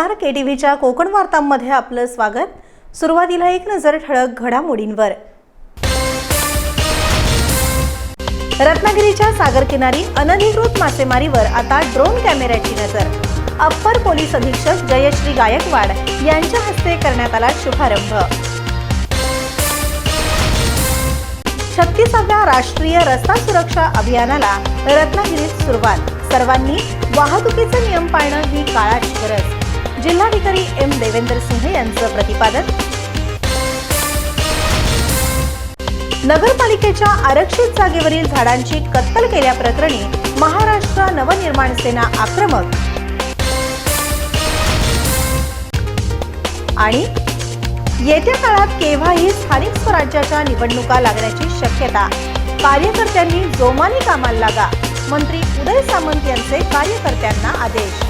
नमस्कार. के टी व्हीच्या कोकण वार्तांमध्ये आपलं स्वागत. सुरुवातीला एक नजर ठळक घडामोडींवर. रत्नागिरीच्या सागरकिनारी अनधिकृत मासेमारीवर आता ड्रोन कॅमेऱ्याची नजर. अप्पर पोलीस अधीक्षक जयश्री गायकवाड यांच्या हस्ते करण्यात आला शुभारंभ. छत्तीसाव्या राष्ट्रीय रस्ता सुरक्षा अभियानाला रत्नागिरीत सुरुवात. सर्वांनी वाहतुकीचे नियम पाळणं ही काळाची गरज. जिल्हाधिकारी एम देवेंद्र सिंह यांचं प्रतिपादन. नगरपालिकेच्या आरक्षित जागेवरील झाडांची कत्तल केल्याप्रकरणी महाराष्ट्र नवनिर्माण सेना आक्रमक. आणि येत्या काळात केव्हाही स्थानिक स्वराज्याच्या निवडणुका लागण्याची शक्यता. कार्यकर्त्यांनी जोमाने कामाला लागा मंत्री उदय सामंत यांचे कार्यकर्त्यांना आदेश.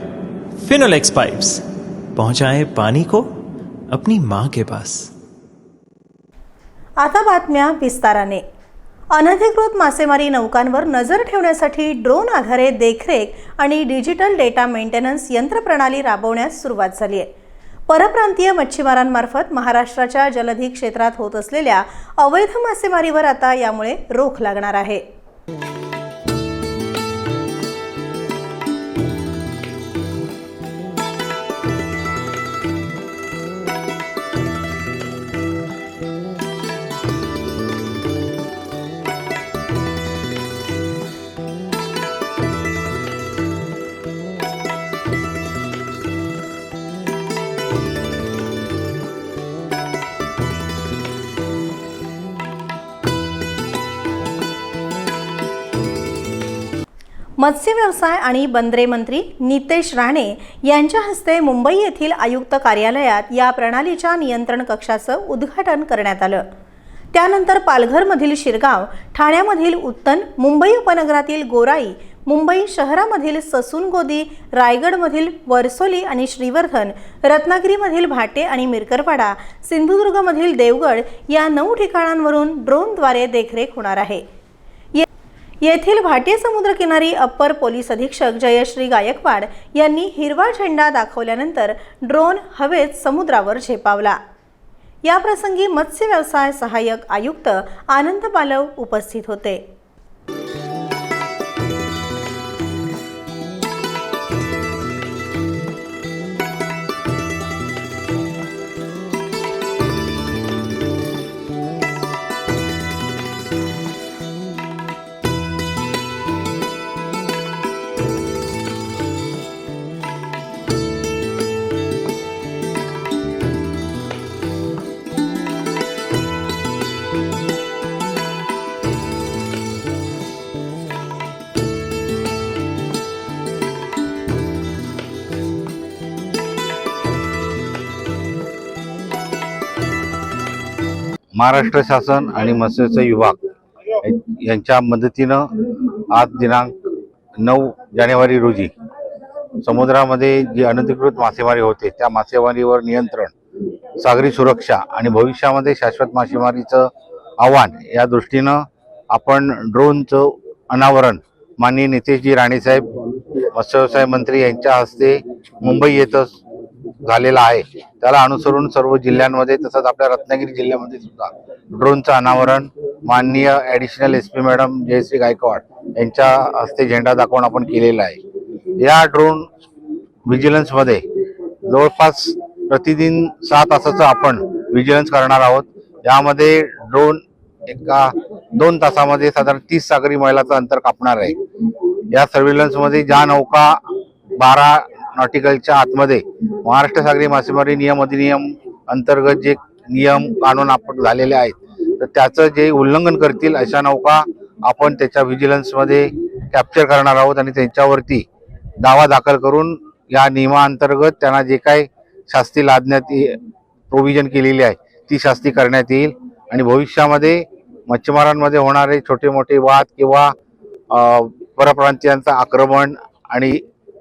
फिनोलेक्स पाइप्स पहुंचाए पानी को अपनी माँ के पास। आता बातम्या विस्ताराने. अनधिकृत मासेमारी नौकांवर नजर ठेवण्यासाठी ड्रोन आधारे देखरेख आणि डिजिटल डेटा मेंटेनन्स यंत्रप्रणाली राबवण्यास सुरुवात झाली आहे. परप्रांतीय मच्छीमारांमार्फत महाराष्ट्राच्या जलधी क्षेत्रात होत असलेल्या अवैध मासेमारीवर आता यामुळे रोख लागणार आहे. मत्स्य व्यवसाय आणि बंदरे मंत्री नितेश राणे यांच्या हस्ते मुंबई येथील आयुक्त कार्यालयात या प्रणालीच्या नियंत्रण कक्षाचं उद्घाटन करण्यात आलं. त्यानंतर पालघरमधील शिरगाव ठाण्यामधील उत्तन मुंबई उपनगरातील गोराई मुंबई शहरामधील ससूनगोदी रायगडमधील वर्सोली आणि श्रीवर्धन रत्नागिरीमधील भाटे आणि मिरकरवाडा सिंधुदुर्गमधील देवगड या नऊ ठिकाणांवरून ड्रोनद्वारे देखरेख होणार आहे. येथील भाटे समुद्रकिनारी अप्पर पोलीस अधीक्षक जयश्री गायकवाड यांनी हिरवा झेंडा दाखवल्यानंतर ड्रोन हवेत समुद्रावर झेपावला. याप्रसंगी मत्स्य व्यवसाय सहाय्यक आयुक्त आनंद पालव उपस्थित होते. महाराष्ट्र शासन आणि मत्स्य विभाग यांच्या मदतीनं आज दिनांक नऊ जानेवारी रोजी समुद्रामध्ये जी अनधिकृत मासेमारी होते त्या मासेमारीवर नियंत्रण सागरी सुरक्षा आणि भविष्यामध्ये शाश्वत मासेमारीचं आव्हान या दृष्टीनं आपण ड्रोनचं अनावरण माननीय नितेशजी राणेसाहेब मत्स्यव्यवसाय मंत्री यांच्या हस्ते मुंबई येथं झालेला आहे. त्याला अनुसरून सर्व जिल्ह्यांमध्ये तसंच आपल्या रत्नागिरी जिल्ह्यामध्ये सुद्धा ड्रोनचं अनावरण माननीय additional S P madam Jayashree Gaikwad यांच्या हस्ते झेंडा दाखवून आपण केलेला आहे. या ड्रोन व्हिजिलन्समध्ये जवळपास प्रतिदिन सहा तासाचं आपण व्हिजिलन्स करणार आहोत. यामध्ये ड्रोन एका दोन तासामध्ये साधारण तीस सागरी मैलाचं अंतर कापणार आहे. या सर्व्हिलन्समध्ये ज्या नौका बारा नॉटिकलच्या आतमध्ये महाराष्ट्र सागरी मासेमारी नियम अधिनियम अंतर्गत जे नियम कानून आपण झालेले आहेत तर त्याचं जे उल्लंघन करतील अशा नौका आपण त्याच्या व्हिजिलन्समध्ये कॅप्चर करणार आहोत आणि त्यांच्यावरती दावा दाखल करून या नियमाअंतर्गत त्यांना जे काही शास्ती लादण्यात प्रोव्हिजन केलेली आहे ती शास्ती करण्यात येईल. आणि भविष्यामध्ये मच्छीमारांमध्ये होणारे छोटे मोठे वाद किंवा परप्रांतीयांचं आक्रमण आणि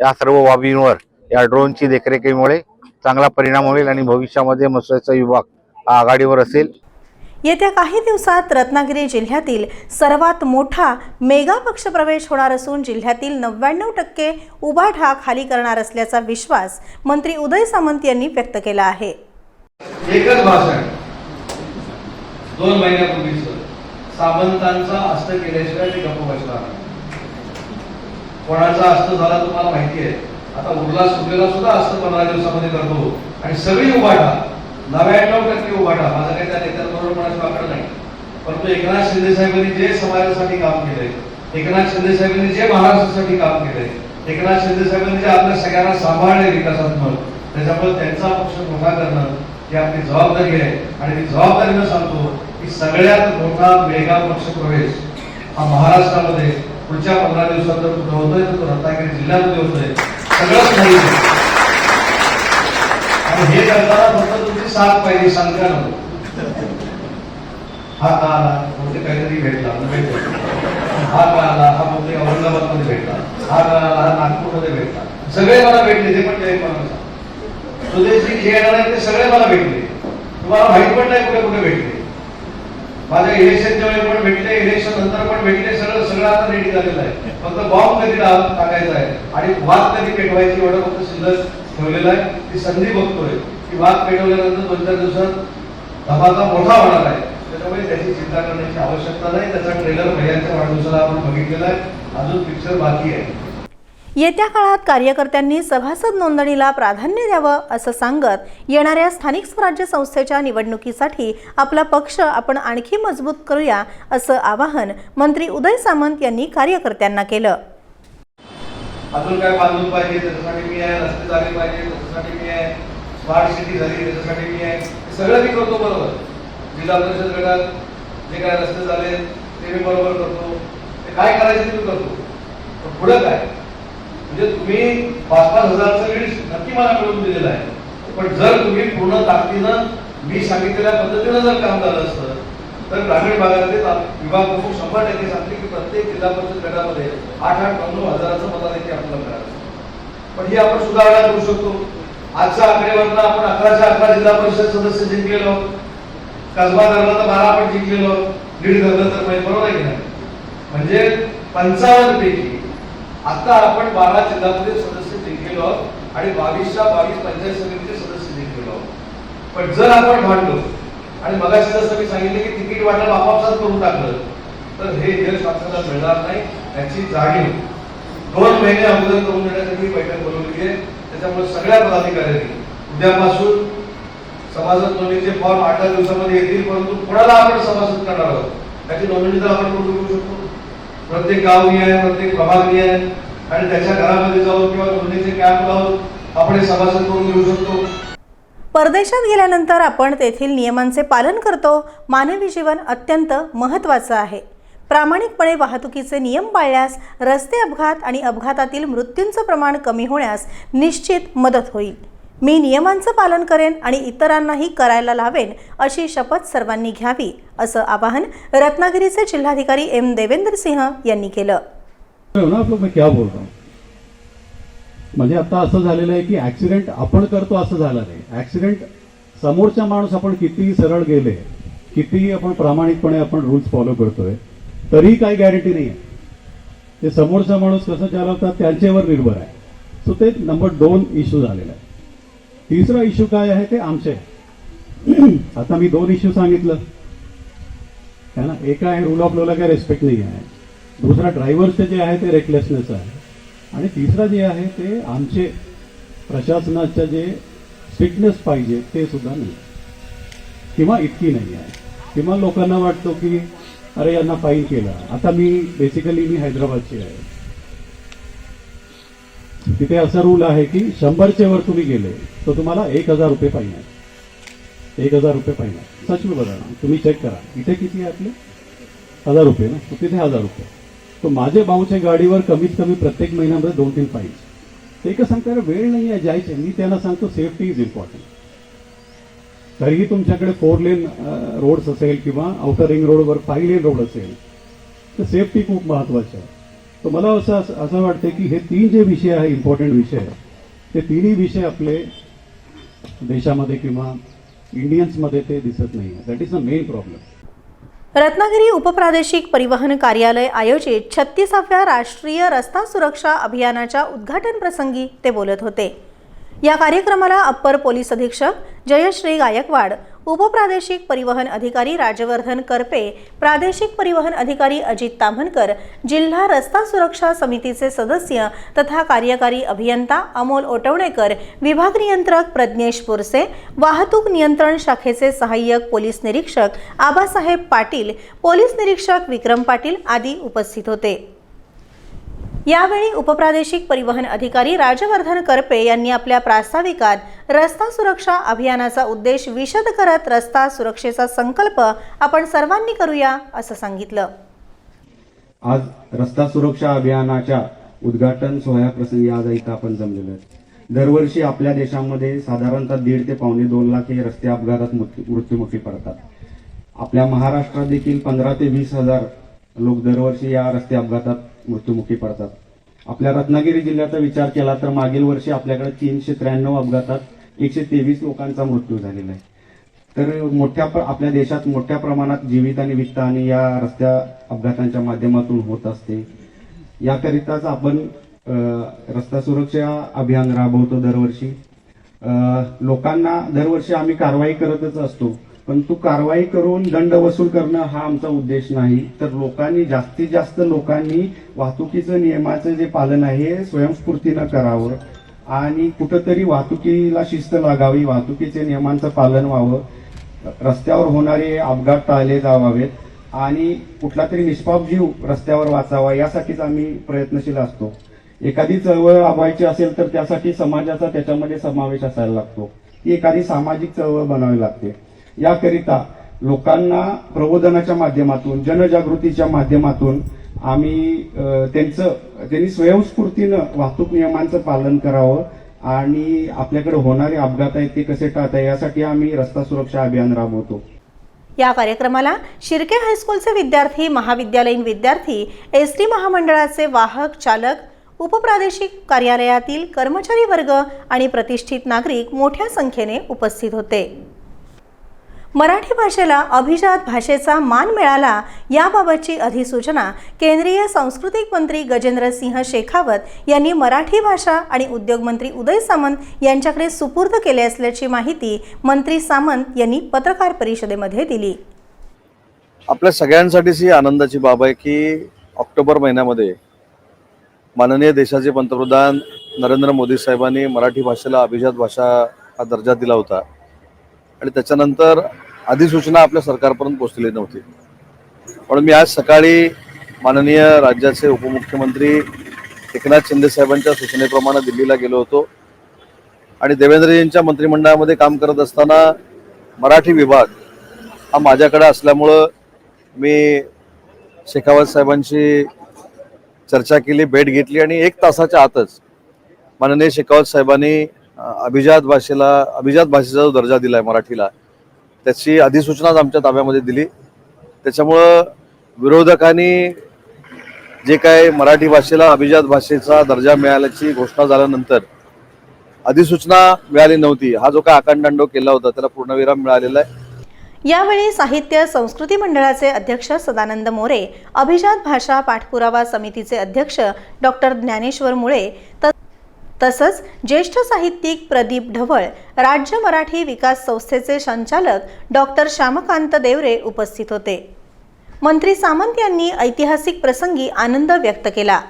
या सर्व बाबींवर या ड्रोनची देखरेखीमुळे चांगला परिणाम होईल आणि भविष्यामध्ये मत्स्यचा विभाग हा आघाडीवर असेल. येत्या काही दिवसात रत्नागिरी जिल्ह्यातील सर्वात मोठा मेगा पक्षप्रवेश होणार असून जिल्ह्यातील नव्याण्णव टक्के उभाठा खाली करणार असल्याचा विश्वास मंत्री उदय सामंत यांनी व्यक्त केला आहे. एकच भाषण दोन महिन्यापूर्वीच. सामंतांचा हस्त केल्याशिवाय ते गप्प बसणार. कोणाचा अस्त झाला तुम्हाला माहिती आहे. आता उरला सुरलेला सुद्धा अस्त पंधरा दिवसामध्ये करतो. आणि सगळी उभाटा नव्याण्णव टक्के उभाटा माझा काही त्या नेत्यांबरोबर कोणाचं वाकड नाही. परंतु एकनाथ शिंदे साहेबांनी जे समाजासाठी काम केलंय एकनाथ शिंदे साहेबांनी जे महाराष्ट्रासाठी काम केलंय एकनाथ शिंदे साहेबांनी जे आपल्या सगळ्यांना सांभाळले विकासात्मक त्याच्यामुळे त्यांचा पक्ष मोठा करणं ही आपली जबाबदारी आहे. आणि मी जबाबदारीनं सांगतो की सगळ्यात मोठा मेगा पक्ष प्रवेश हा महाराष्ट्रामध्ये पुढच्या पंधरा दिवसात जर कुठं होतोय तर तो रत्नागिरी जिल्ह्यामध्ये होतोय. सगळंच नाही आणि हे करताना फक्त तुमची साथ पाहिजे शंका नको हा का आला बहुतेक काहीतरी भेटला न भेटला. हा का आला हा बहुतेक औरंगाबादमध्ये भेटला. हा का आला हा नागपूरमध्ये भेटला. सगळे मला भेटले ते पण जय मला जे येणार ते सगळे मला भेटले. तुम्हाला माहीत पण नाही कुठे कुठे भेटले. माझ्या इलेक्शनच्या वेळी पण भेटले इलेक्शन नंतर पण भेटले सगळं सगळं आता रेडी झालेलं आहे. फक्त बॉम्ब कधी टाकायचा आहे आणि वाद कधी पेटवायची एवढं फक्त शिल्लक ठेवलेलं आहे. ती संधी बघतोय की वाद पेटवल्यानंतर दोन चार दिवसात धमाका मोठा होणार आहे. त्याच्यामुळे त्याची चिंता करण्याची आवश्यकता नाही. त्याचा ट्रेलर भैयांच्या वाढदिवसाला आपण बघितलेला आहे. अजून पिक्चर बाकी आहे. येत्या काळात कार्यकर्त्यांनी सभासद नोंदणीला प्राधान्य द्यावं असं सांगत येणाऱ्या स्थानिक स्वराज्य संस्थेच्या निवडणुकीसाठी आपला पक्ष आपण आणखी मजबूत करूया असं आवाहन मंत्री उदय सामंत यांनी कार्यकर्त्यांना केलं. अजून काय बांधून पाहिजे त्याच्यासाठी मी आहे रस्ते झाले पाहिजे त्याच्यासाठी मी आहे स्मार्ट सिटी झाली त्याच्यासाठी मी आहे. सगळं मी करतो बरोबर. जिल्हा परिषद गटात जे काय रस्ते झाले ते मी बरोबर करतो. ते काय करायचं ते करतो. पुढं काय? म्हणजे तुम्ही पाच पाच हजारचं लीड नक्की मला मिळवून दिलेलं आहे. पण जर तुम्ही पूर्ण ताकदीनं मी सांगितलेल्या पद्धतीनं जर काम झालं असतं तर ग्रामीण भागातले विभाग प्रमुख शंभर टक्के सांगते की प्रत्येक जिल्हा परिषद गटामध्ये आठ आठ नऊ हजाराचं हजाराचं मताधिक्य आपल्याला मिळालं. पण ही आपण सुधारणा करू शकतो. आजच्या आकडेवरनं आपण अकराच्या अकरा जिल्हा परिषद सदस्य जिंकलेलो कसबा धरला तर बारा आपण जिंकलेलो लीड धरलं तर म्हणजे बरोबर आहे की नाही? म्हणजे पंचावन्न पैकी आता आपण बारा जिल्हा सदस्य जिंकलेलो आहोत आणि बावीसच्या बावीस पंचायत समितीचे सदस्य जिंकलेलो आहोत. पण जर आपण भांडलो आणि मगाशी जसं मी सांगितलं की तिकीट वाटप आपापसात करून टाकलं तर हे यश आपल्याला मिळणार नाही याची जाणीव. दोन महिने अगोदर करून देण्यासाठी बैठक बोलवली आहे. त्याच्यामुळे सगळ्या पदाधिकाऱ्यांनी उद्यापासून सभासद नोंदणीचे फॉर्म आठ दिवसामध्ये येतील परंतु कोणाला आपण सभासद करणार आहोत? त्याची नोंदणी तर आपण करून घेऊ शकतो. प्रत्येक गावनी आहे प्रत्येक प्रभागनी आहे. आणि त्याच्या घरामध्ये जाऊन किंवा दोन्हीचे कॅम्प लावून आपण हे सभासद करून घेऊ शकतो. परदेशात गेल्यानंतर आपण तेथील नियमांचे पालन करतो. मानवी जीवन अत्यंत महत्त्वाचं आहे. प्रामाणिकपणे वाहतुकीचे नियम पाळल्यास रस्ते अपघात आणि अपघातातील मृत्यूंचं प्रमाण कमी होण्यास निश्चित मदत होईल. मी नियमांचं पालन करेन आणि इतरांनाही करायला लावेन अशी शपथ सर्वांनी घ्यावी असं आवाहन रत्नागिरीचे जिल्हाधिकारी एम. देवेंद्र सिंह यांनी केलं. क्या म्हणजे आता असं झालेलं आहे की ऍक्सिडेंट आपण करतो असं झालं नाही. ऍक्सिडेंट समोरचा माणूस आपण कितीही सरळ गेले कितीही आपण प्रामाणिकपणे आपण रूल्स फॉलो करतोय तरी काही गॅरंटी नाही आहे ते समोरचा माणूस कसं चालवतात त्यांच्यावर निर्भर आहे. सो ते नंबर दोन इश्यू झालेला आहे. तिसरा इश्यू काय आहे ते आमचे. आता मी दोन इश्यू सांगितलं. है ना? एका आहे रूल ऑफ लॉला काय रेस्पेक्ट नाही आहे. दुसरा ड्रायव्हरचे जे आहे ते रेकलेसनेस आहे. आणि तिसरा जे आहे ते आमचे प्रशासनाच्या जे स्ट्रिक्टनेस पाहिजे ते सुद्धा नाही. किंवा इतकी नाही आहे. किंवा लोकांना वाटतो की अरे यांना फाईन केलं. आता मी बेसिकली मी हैदराबादची आहे. तिथे असा रूल आहे की शंभरचे वर तुम्ही गेले तर तुम्हाला एक हजार रुपये पाहिजे. एक हजार रुपये पाहिजे. आहे सच बघा ना तुम्ही चेक करा. इथे किती आहे आपले? हजार रुपये ना? तर तिथे हजार रुपये. तर माझे भाऊच्या गाडीवर कमीत कमी प्रत्येक महिन्यामध्ये दोन तीन पाहिजे ते का सांगता वेळ नाही आहे जायचे. मी त्यांना सांगतो सेफ्टी इज इम्पॉर्टंट तरीही तुमच्याकडे फोर लेन रोड्स असेल किंवा आउटर रिंग रोडवर फाईव्ह लेन रोड असेल तर सेफ्टी खूप महत्वाची आहे. तर मला असं असं वाटतं की हे तीन जे विषय आहे इम्पॉर्टंट विषय ते तिन्ही विषय आपले देशामध्ये किंवा इंडियन्समध्ये ते दिसत नाही. That is a main problem Ratnagiri उपप्रादेशिक परिवहन कार्यालय आयोजित छत्तीसाव्या राष्ट्रीय रस्ता सुरक्षा अभियानाच्या उद्घाटन प्रसंगी ते बोलत होते. या कार्यक्रमाला अप्पर पोलीस अधीक्षक जयश्री गायकवाड उपप्रादेशिक परिवहन अधिकारी राजवर्धन करपे प्रादेशिक परिवहन अधिकारी अजित ताम्हनकर जिल्हा रस्ता सुरक्षा समितीचे सदस्य तथा कार्यकारी अभियंता अमोल ओटवणेकर विभाग नियंत्रक प्रज्ञेश पुरसे वाहतूक नियंत्रण शाखेचे सहाय्यक पोलीस निरीक्षक आबासाहेब पाटील पोलीस निरीक्षक विक्रम पाटील आदी उपस्थित होते. यावेळी उपप्रादेशिक परिवहन अधिकारी राजवर्धन करपे यांनी आपल्या प्रास्ताविकात रस्ता सुरक्षा अभियानाचा उद्देश विशद करत रस्ता सुरक्षेचा संकल्प आपण सर्वांनी करूया असं सांगितलं. आज रस्ता सुरक्षा अभियानाच्या उद्घाटन सोहळ्याप्रसंगी आज इथं आपण जमलेलो आहे दरवर्षी आपल्या देशामध्ये साधारणतः दीड ते पावणे दोन लाख हे रस्ते अपघातात मृत्यू- मृत्युमुखी पडतात. आपल्या महाराष्ट्रात देखील पंधरा ते वीस हजार लोक दरवर्षी या रस्ते अपघातात मृत्युमुखी पडतात. आपल्या रत्नागिरी जिल्ह्याचा विचार केला तर मागील वर्षी आपल्याकडे तीनशे त्र्याण्णव अपघातात एकशे तेवीस लोकांचा मृत्यू झालेला आहे. तर मोठ्या प्र- आपल्या देशात मोठ्या प्रमाणात जीवित आणि वित्तहानी या रस्त्या अपघातांच्या माध्यमातून होत असते. याकरिताच आपण रस्ता सुरक्षा अभियान राबवतो दरवर्षी. लोकांना दरवर्षी आम्ही कारवाई करतच असतो. पण तू कारवाई करून दंड वसूल करणं हा आमचा उद्देश नाही. तर लोकांनी जास्तीत जास्त लोकांनी वाहतुकीचं नियमाचं जे पालन आहे हे स्वयंस्फूर्तीनं करावं. आणि कुठंतरी वाहतुकीला शिस्त लागावी वाहतुकीचे नियमांचं पालन व्हावं. रस्त्यावर होणारे अपघात टाळले जावावेत. आणि कुठला तरी निष्पाप जीव रस्त्यावर वाचावा यासाठीच आम्ही प्रयत्नशील असतो. एखादी चळवळ राबवायची असेल तर त्यासाठी समाजाचा त्याच्यामध्ये समावेश असायला लागतो. ती एखादी सामाजिक चळवळ बनावी लागते. याकरिता लोकांना प्रबोधनाच्या माध्यमातून जनजागृतीच्या माध्यमातून आम्ही त्यांचं त्यांनी स्वयंस्फूर्तीनं वाहतूक नियमांचं पालन करावं आणि आपल्याकडे होणारे अपघात आहेत ते कसे टाळता यासाठी आम्ही रस्ता सुरक्षा अभियान राबवतो. या कार्यक्रमाला शिर्के हायस्कूलचे विद्यार्थी महाविद्यालयीन विद्यार्थी एस टी महामंडळाचे वाहक चालक उपप्रादेशिक कार्यालयातील कर्मचारी वर्ग आणि प्रतिष्ठित नागरिक मोठ्या संख्येने उपस्थित होते. मराठी भाषेला अभिजात भाषेचा मान मिळाला याबाबतची अधिसूचना केंद्रीय सांस्कृतिक मंत्री गजेंद्र सिंह शेखावत यांनी मराठी भाषा आणि उद्योग मंत्री उदय सामंत यांच्याकडे सुपूर्द केले असल्याची माहिती मंत्री सामंत यांनी पत्रकार परिषदेमध्ये दिली. आपल्या सगळ्यांसाठीच ही आनंदाची बाब आहे की ऑक्टोबर महिन्यामध्ये माननीय देशाचे पंतप्रधान नरेंद्र मोदी साहेबांनी मराठी भाषेला अभिजात भाषा हा दर्जा दिला होता. आणि त्याच्यानंतर अधिसूचना आपल्या सरकारपर्यंत पोहोचलेली नव्हती. पण मी आज सकाळी माननीय राज्याचे उपमुख्यमंत्री एकनाथ शिंदे साहेबांच्या सूचनेप्रमाणे दिल्लीला गेलो होतो. आणि देवेंद्रजींच्या मंत्रिमंडळामध्ये काम करत असताना मराठी विभाग हा माझ्याकडे असल्यामुळं मी शेखावत साहेबांशी चर्चा केली भेट घेतली आणि एक तासाच्या आतच माननीय शेखावत साहेबांनी अभिजात भाषेला अभिजात भाषेचा जो दर्जा दिला आहे मराठीला त्याची अधिसूचनाच आमच्या ताब्यामध्ये दिली. त्याच्यामुळं विरोधकांनी जे काय मराठी भाषेला अभिजात भाषेचा दर्जा मिळाल्याची घोषणा झाल्यानंतर अधिसूचना मिळाली नव्हती. हा जो काय आकांडांडो केला होता त्याला पूर्णविराम मिळालेला आहे. यावेळी साहित्य संस्कृती मंडळाचे अध्यक्ष सदानंद मोरे अभिजात भाषा पाठपुरावा समितीचे अध्यक्ष डॉक्टर ज्ञानेश्वर मुळे तर तसंच ज्येष्ठ साहित्यिक प्रदीप ढवळ राज्य मराठी विकास संस्थेचे संचालक डॉक्टर श्यामकांत देवरे उपस्थित होते. मंत्री सामंत यांनी ऐतिहासिक प्रसंगी आनंद व्यक्त केला.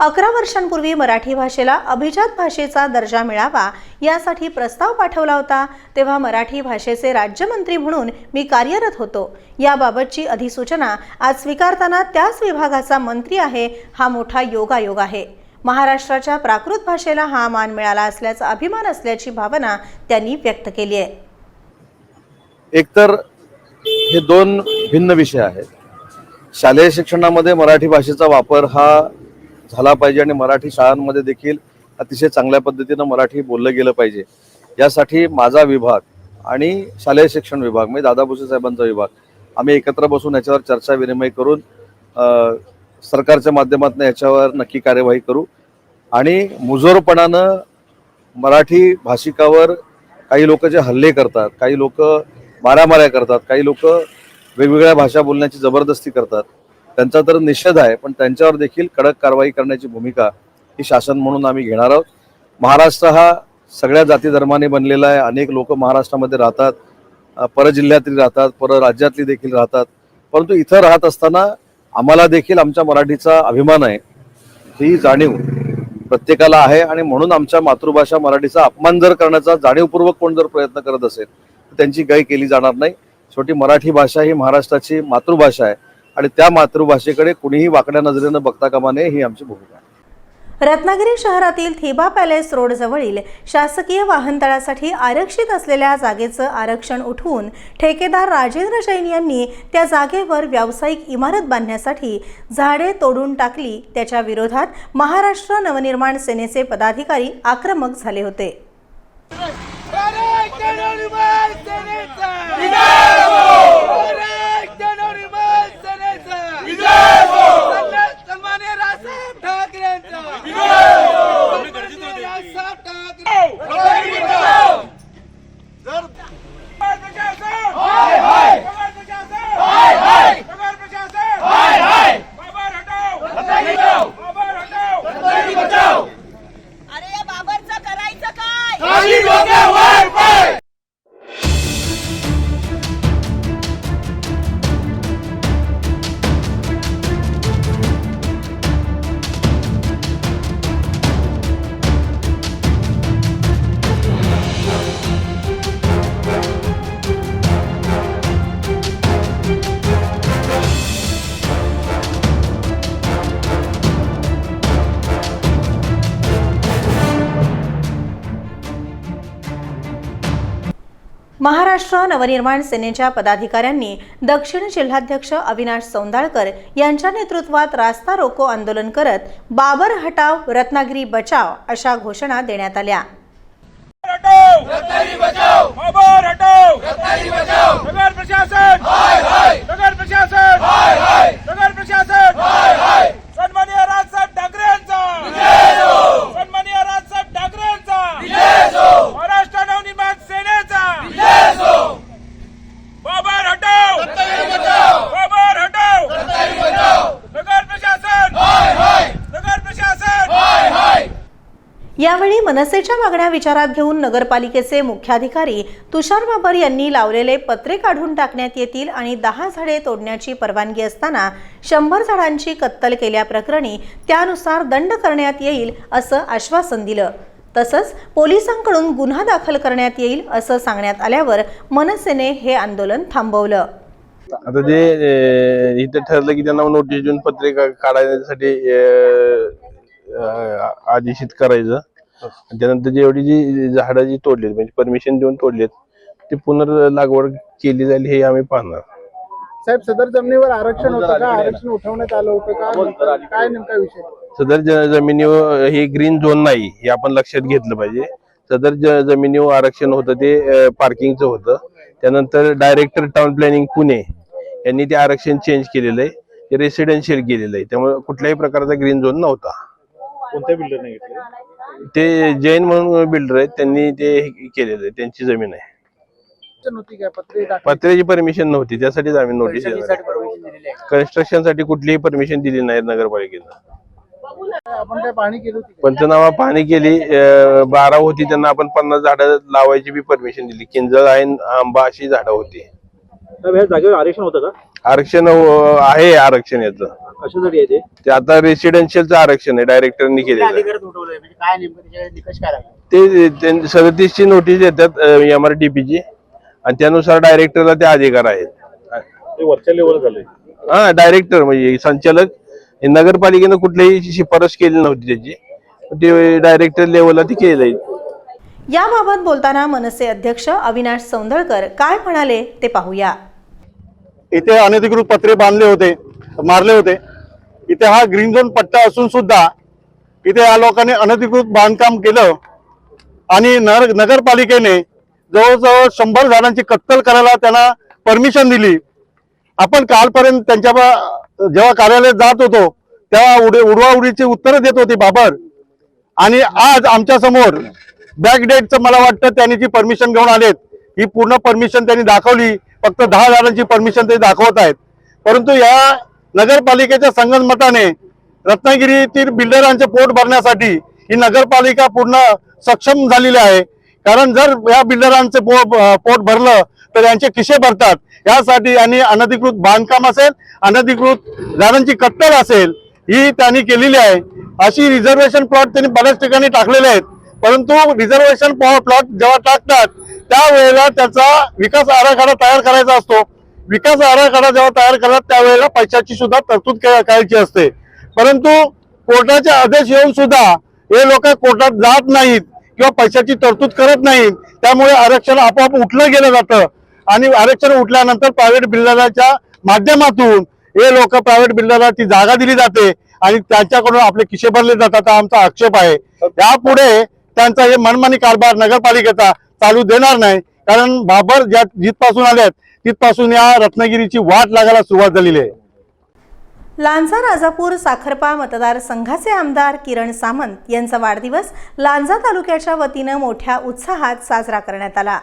अकरा वर्षांपूर्वी मराठी भाषेला अभिजात भाषेचा दर्जा मिळावा यासाठी प्रस्ताव पाठवला होता तेव्हा मराठी भाषेचे राज्यमंत्री म्हणून मी कार्यरत होतो. याबाबतची अधिसूचना आज स्वीकारताना त्याच विभागाचा मंत्री आहे हा मोठा योगायोग आहे. महाराष्ट्राच्या प्राकृत भाषेला हा मान मिळाला असल्याचा अभिमान असल्याची भावना त्यांनी व्यक्त केली आहे. एकतर हे दोन भिन्न विषय आहेत. शालेय शिक्षणामध्ये मराठी भाषेचा वापर हा झाला पाहिजे आणि मराठी शाळांमध्ये देखील अतिशय चांगल्या पद्धतीनं मराठी बोललं गेलं पाहिजे. यासाठी माझा विभाग आणि शालेय शिक्षण विभाग म्हणजे दादा भुसे साहेबांचा विभाग आम्ही एकत्र बसून याच्यावर चर्चा विनिमय करून सरकारच्या माध्यमातून याच्यावर नक्की कार्यवाही करू. आणि मुजोरपणानं मराठी भाषिकावर काही लोक जे हल्ले करतात काही लोक मारामाऱ्या करतात काही लोक वेगवेगळ्या भाषा बोलण्याची जबरदस्ती करतात त्यांचा तर निषेध आहे पण त्यांच्यावर देखील कडक कारवाई करण्याची भूमिका ही शासन म्हणून आम्ही घेणार आहोत. महाराष्ट्र हा सगळ्या जाती धर्माने बनलेला आहे. अनेक लोक महाराष्ट्रामध्ये राहतात परजिल्ह्यातली राहतात पर राज्यातली देखील राहतात. परंतु इथं राहत असताना आम्हाला देखील आमच्या मराठीचा अभिमान आहे. ही जाणीव प्रत्येकाला आहे आणि म्हणून आमच्या मातृभाषा मराठीचा अपमान जर करण्याचा जाणीवपूर्वक कोण जर प्रयत्न करत असेल तर त्यांची गाय केली जाणार नाही. शेवटी मराठी भाषा ही महाराष्ट्राची मातृभाषा आहे आणि त्या मातृभाषेकडे कुणीही वाकड्या नजरेनं बघता कामा नये ही आमची भूमिका आहे. रत्नागिरी शहरातील थिबा पॅलेस रोडजवळील शासकीय वाहनतळासाठी आरक्षित असलेल्या जागेचं आरक्षण उठवून ठेकेदार राजेंद्र जैन यांनी त्या जागेवर व्यावसायिक इमारत बांधण्यासाठी झाडे तोडून टाकली. त्याच्या विरोधात महाराष्ट्र नवनिर्माण सेनेचे पदाधिकारी आक्रमक झाले होते. महाराष्ट्र नवनिर्माण सेनेच्या पदाधिकाऱ्यांनी दक्षिण जिल्हाध्यक्ष अविनाश सौंदाळकर यांच्या नेतृत्वात रास्ता रोको आंदोलन करत बाबर हटाव रत्नागिरी बचाव अशा घोषणा देण्यात आल्या. प्रशासन! प्रशासन! प्रशासन! राजसाहेब ठाकरे यांचा सन्माननीय राजसाहेब ठाकरे यांचा महाराष्ट्र नवनिर्माण सेनेचा बाबर हटाओ बाबर हटाओ नगर प्रशासन नगर प्रशासन यावेळी मनसेच्या मागण्या विचारात घेऊन नगरपालिकेचे मुख्याधिकारी तुषार बाबर यांनी लावलेले पत्रे काढून टाकण्यात येतील आणि दहा झाडे तोडण्याची परवानगी असताना शंभर झाडांची कत्तल केल्याप्रकरणी त्यानुसार दंड करण्यात येईल असं आश्वासन दिलं. तसंच पोलिसांकडून गुन्हा दाखल करण्यात येईल असं सांगण्यात आल्यावर मनसेने हे आंदोलन थांबवलं. आता जे इथं ठरलं की त्यांना नोटीस देऊन पत्रिका काढण्यासाठी आदेशित करायचं. त्यानंतर जेवढी जी झाडं जी तोडलीत म्हणजे परमिशन देऊन तोडलीत ते पुनर्लागवड केली जाईल हे आम्ही पाहणार. साहेब सदर जमिनीवर आरक्षण होतं का? आरक्षण उठवण्यात आलं होतं का? काय नेमका विषय? सदर जमिनीवर हे ग्रीन झोन नाही हे आपण लक्षात घेतलं पाहिजे. सदर ज- जमिनीवर आरक्षण होतं ते पार्किंगचं होतं. त्यानंतर डायरेक्टर टाउन प्लॅनिंग पुणे यांनी ते आरक्षण चेंज केलेलं आहे. ते रेसिडेन्शियल केलेलं आहे. त्यामुळे कुठल्याही प्रकारचा ग्रीन झोन नव्हता. कोणत्या बिल्डरने घेतलं ते जैन म्हणून बिल्डर आहेत त्यांनी ते हे केलेलं आहे त्यांची जमीन आहे. नव्हती काय पत्रे टाकली पत्र्याची परमिशन नव्हती त्यासाठीच आम्ही नोटीस कन्स्ट्रक्शनसाठी कुठलीही परमिशन दिली नाही नगरपालिकेनं. आपण काय पाणी केली होती का? पंचनामा पाहणी केली अं, बारा होती त्यांना आपण पन्नास झाडं लावायची बी परमिशन दिली. किंजळ आहे आंबा अशी झाडं होती. साहेब, या जागेवर आरक्षण होतं का? आरक्षण अं, आहे आरक्षण याचं. कशासाठी आहे ते? ते आता रेसिडेन्शियलचं आरक्षण आहे डायरेक्टरनी केलेलं आहे. उठवलंय म्हणजे काय नेमकं त्याचे निकष काय लागले? ते ते- सदतीसची नोटीस येतात एम आर टी ची. आणि त्यानुसार डायरेक्टरला ते अधिकार आहेत. ते वरच्या लेवल झाले. हा डायरेक्टर म्हणजे संचालक. हे नगरपालिकेनं कुठलीही शिफारस केली नव्हती त्याची. ते डायरेक्टर लेवलला ते केलंय. याबाबत बोलताना मनसे अध्यक्ष अविनाश सौंदळकर काय म्हणाले ते पाहूया. इथे अनधिकृत पत्रे बांधले होते मारले होते. इथे हा ग्रीन झोन पट्टा असून सुद्धा इथे या लोकांनी अनधिकृत बांधकाम केलं आणि नगर नगरपालिकेने जवळजवळ शंभर झाडांची कत्तल करायला त्यांना परमिशन दिली. आपण कालपर्यंत त्यांच्या जेव्हा कार्यालयात जात होतो तेव्हा उडे उडवाउडीची उत्तरं देत होती बाबर. आणि आज आमच्यासमोर बॅकडेटचं मला वाटतं त्यांनी जी परमिशन घेऊन आलेत ही पूर्ण परमिशन त्यांनी दाखवली. फक्त दहा झाडांची परमिशन ते दाखवत आहेत. परंतु या नगरपालिकेच्या संगनमताने रत्नागिरीतील बिल्डरांचे पोट भरण्यासाठी ही नगरपालिका पूर्ण सक्षम झालेली आहे. कारण जर या बिल्डरांचे पो पोट भरलं तर यांचे किसे भरतात. यासाठी आणि अनधिकृत बांधकाम असेल अनधिकृत झाडांची कत्तल असेल ही त्यांनी केलेली आहे. अशी रिझर्वेशन प्लॉट त्यांनी बऱ्याच ठिकाणी टाकलेले आहेत. परंतु रिझर्वेशन प्लॉट जेव्हा टाकतात त्यावेळेला त्याचा विकास आराखडा तयार करायचा असतो. विकास आराखडा जेव्हा तयार करतात त्यावेळेला पैशाची सुद्धा तरतूद करायची असते. परंतु कोर्टाचे आदेश येऊन सुद्धा हे लोक कोर्टात जात नाहीत किंवा पैशाची तरतूद करत नाहीत. त्यामुळे आरक्षण आपोआप उठलं गेलं जातं. आणि आरक्षण उठल्यानंतर प्रायव्हेट बिल्डराच्या माध्यमातून हे लोक प्रायव्हेट बिल्डरला ती जागा दिली जाते आणि त्यांच्याकडून आपले किसे भरले जातात हा आमचा आक्षेप आहे. यापुढे त्यांचा हे मनमानी कारभार नगरपालिकेचा चालू देणार नाही. कारण बाबर ज्या जिथपासून आल्यात तिथपासून या रत्नागिरीची वाट लागायला सुरुवात झालेली आहे. लांजा राजापूर साखरपा मतदारसंघाचे आमदार किरण सामंत यांचा वाढदिवस लांजा तालुक्याच्या वतीनं मोठ्या उत्साहात साजरा करण्यात आला.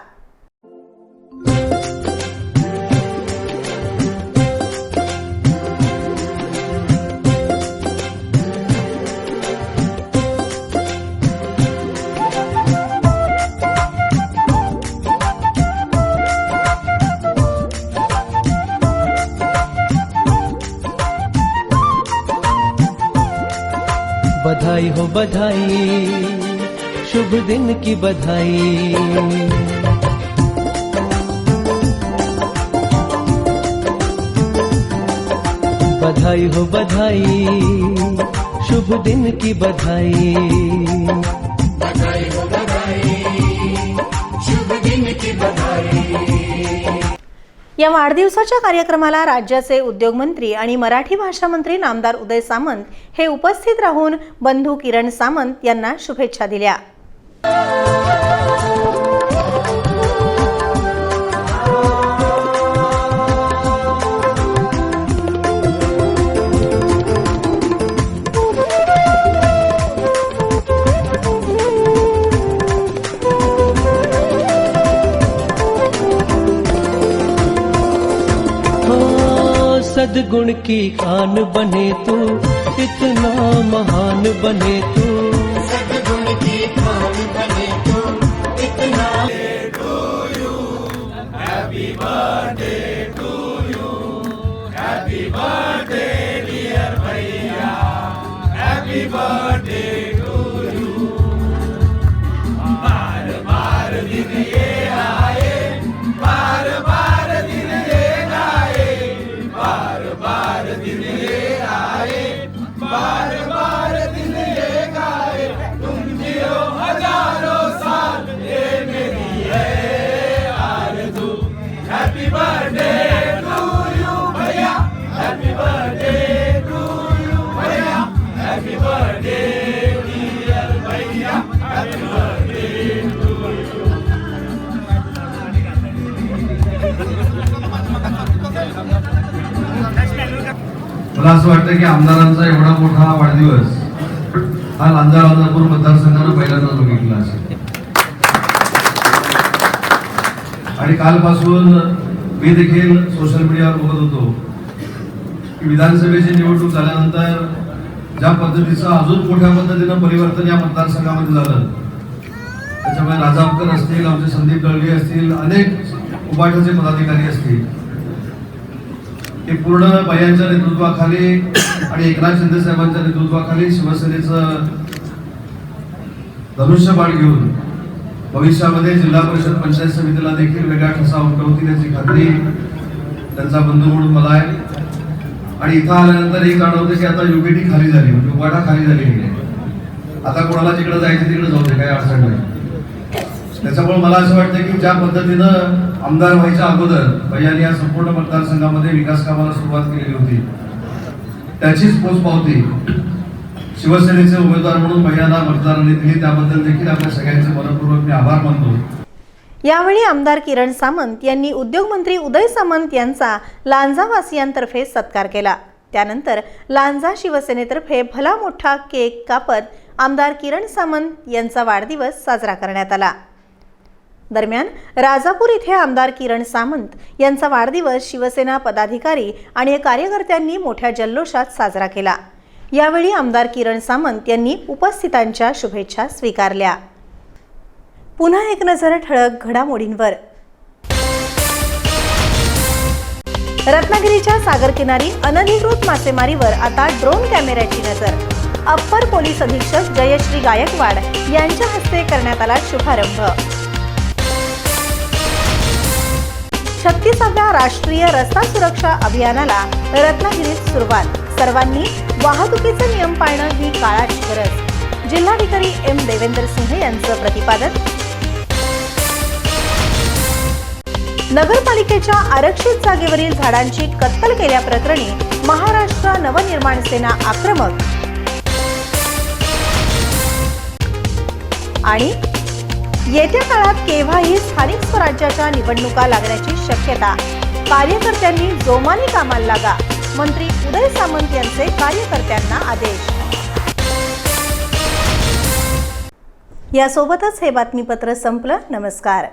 हो बधाई हो बधाई शुभ दिन की बधाई। बधाई हो बधाई शुभ दिन की बधाई। या वाढदिवसाच्या कार्यक्रमाला राज्याचे उद्योगमंत्री आणि मराठी भाषा मंत्री नामदार उदय सामंत हे उपस्थित राहून बंधू किरण सामंत यांना शुभेच्छा दिल्या. सदगुण की खान बने तू इतना महान बने तू। मला असं वाटतं की आमदारांचा एवढा मोठा वाढदिवस हा लांजा लांजापूर मतदारसंघानं पहिल्यांदाच बघितला असेल. आणि कालपासून मी देखील सोशल मीडियावर बघत होतो की विधानसभेची निवडणूक झाल्यानंतर ज्या पद्धतीचं अजून मोठ्या पद्धतीनं परिवर्तन या मतदारसंघामध्ये झालं त्याच्यामुळे राजावकर असतील आमचे संदीप दळवी असतील अनेक उपाठाचे पदाधिकारी असतील हे पूर्ण भैयांच्या नेतृत्वाखाली आणि एकनाथ शिंदे साहेबांच्या नेतृत्वाखाली शिवसेनेचं धनुष्यबाण घेऊन भविष्यामध्ये जिल्हा परिषद पंचायत समितीला देखील वेगळा ठसा उमटवतील याची खात्री त्यांचा बंधू म्हणून मला आहे. आणि इथं आल्यानंतर एक जाणवतं की आता युबीटी खाली झाली म्हणजे उवाडा खाली झाली. आता कोणाला जिकडे जायचं तिकडे जाऊ दे काही अडचण नाही. त्याच्यामुळे मला असं वाटतं की ज्या पद्धतीनं आमदार व्हायच्या अगोदर भैयानी या संपूर्ण मतदारसंघामध्ये विकास कामाला सुरुवात केलेली होती. त्याचीच पोचपावती शिवसेनेचे उमेदवार म्हणून भैयाना मतदारांनी दिली त्याबद्दल देखील आपल्या सगळ्यांचे मनपूर्वक मी आभार मानतो. यावेळी आमदार किरण सामंत यांनी उद्योगमंत्री उदय सामंत यांचा लांजावासियांतर्फे सत्कार केला. त्यानंतर लांजा शिवसेनेतर्फे भला मोठा केक कापत आमदार किरण सामंत यांचा वाढदिवस साजरा करण्यात आला. दरम्यान राजापूर इथे आमदार किरण सामंत यांचा वाढदिवस शिवसेना पदाधिकारी आणि कार्यकर्त्यांनी मोठ्या जल्लोषात साजरा केला. यावेळी आमदार किरण सामंत यांनी उपस्थितांच्या शुभेच्छा स्वीकारल्या. पुन्हा एक नजर ठळक घडामोडींवर. रत्नागिरीच्या सागरकिनारी अनधिकृत मासेमारीवर आता ड्रोन कॅमेऱ्याची नजर. अप्पर पोलीस अधीक्षक जयश्री गायकवाड यांच्या हस्ते करण्यात आला शुभारंभ. छत्तीसाव्या राष्ट्रीय रस्ता सुरक्षा अभियानाला रत्नागिरीत सुरुवात. सर्वांनी वाहतुकीचे नियम पाळणं ही काळाची गरज. जिल्हाधिकारी एम देवेंद्र सिंह यांचं प्रतिपादन. नगरपालिकेच्या आरक्षित जागेवरील झाडांची कत्तल केल्याप्रकरणी महाराष्ट्र नवनिर्माण सेना आक्रमक. आणि येत्या काळात केव्हाही स्थानिक स्वराज्याच्या निवडणुका लागण्याची शक्यता. कार्यकर्त्यांनी जोमाने कामाला लागा मंत्री उदय सामंत यांचे कार्यकर्त्यांना आदेश. यासोबतच हे बातमीपत्र संपलं. नमस्कार.